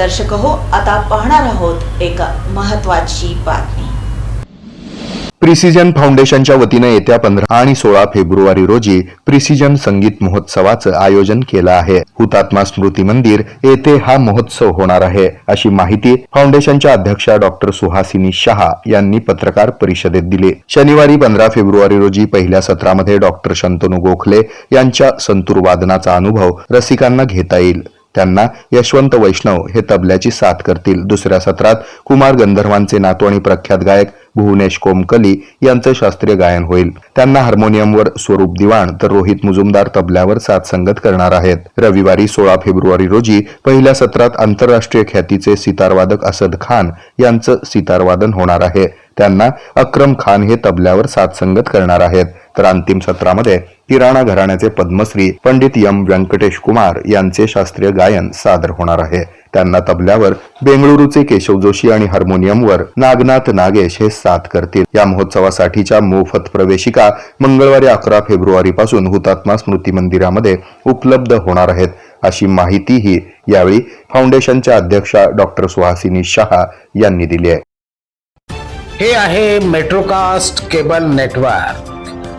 दर्शक हो आता पाहणार आहोत एक महत्वाची बातमी. प्रिसिजन फाउंडेशनच्या वतीने येत्या पंधरा आणि सोळा फेब्रुवारी रोजी प्रिसिजन संगीत महोत्सवाचं आयोजन केलं आहे. हुतात्मा स्मृती मंदिर येथे हा महोत्सव होणार आहे अशी माहिती फाउंडेशनच्या अध्यक्षा डॉक्टर सुहासिनी शहा यांनी पत्रकार परिषदेत दिली. शनिवारी पंधरा फेब्रुवारी रोजी पहिल्या सत्रामध्ये डॉक्टर शंतनू गोखले यांच्या संतूर वादनाचा अनुभव रसिकांना घेता येईल. त्यांना यशवंत वैष्णव हे तबल्याची साथ करतील. दुसऱ्या सत्रात कुमार गंधर्वांचे नातू आणि प्रख्यात गायक भुवनेश कोमकली यांचं शास्त्रीय गायन होईल. त्यांना हार्मोनियमवर स्वरूप दिवाण तर रोहित मुजुमदार तबल्यावर साथ संगत करणार आहेत. रविवारी सोळा फेब्रुवारी रोजी पहिल्या सत्रात आंतरराष्ट्रीय ख्यातीचे सितारवादक असद खान यांचं सितारवादन होणार आहे. त्यांना अक्रम खान हे तबल्यावर साथ संगत करणार आहेत. तर अंतिम सत्रामध्ये किराणा घराण्याचे पद्मश्री पंडित यम व्यंकटेश कुमार यांचे शास्त्रीय गायन सादर होणार आहे. त्यांना तबल्यावर बेंगळुरूचे केशव जोशी आणि हार्मोनियमवर नागनाथ नागेश हे साथ करतील. या महोत्सवासाठीच्या मोफत प्रवेशिका मंगळवारी अकरा फेब्रुवारी पासून हुतात्मा स्मृती मंदिरामध्ये उपलब्ध होणार आहेत. अशी माहितीही यावेळी फाउंडेशनच्या अध्यक्षा डॉक्टर सुहासिनी शहा यांनी दिली आहे. हे आहे मेट्रोकास्ट केबल नेटवर्क.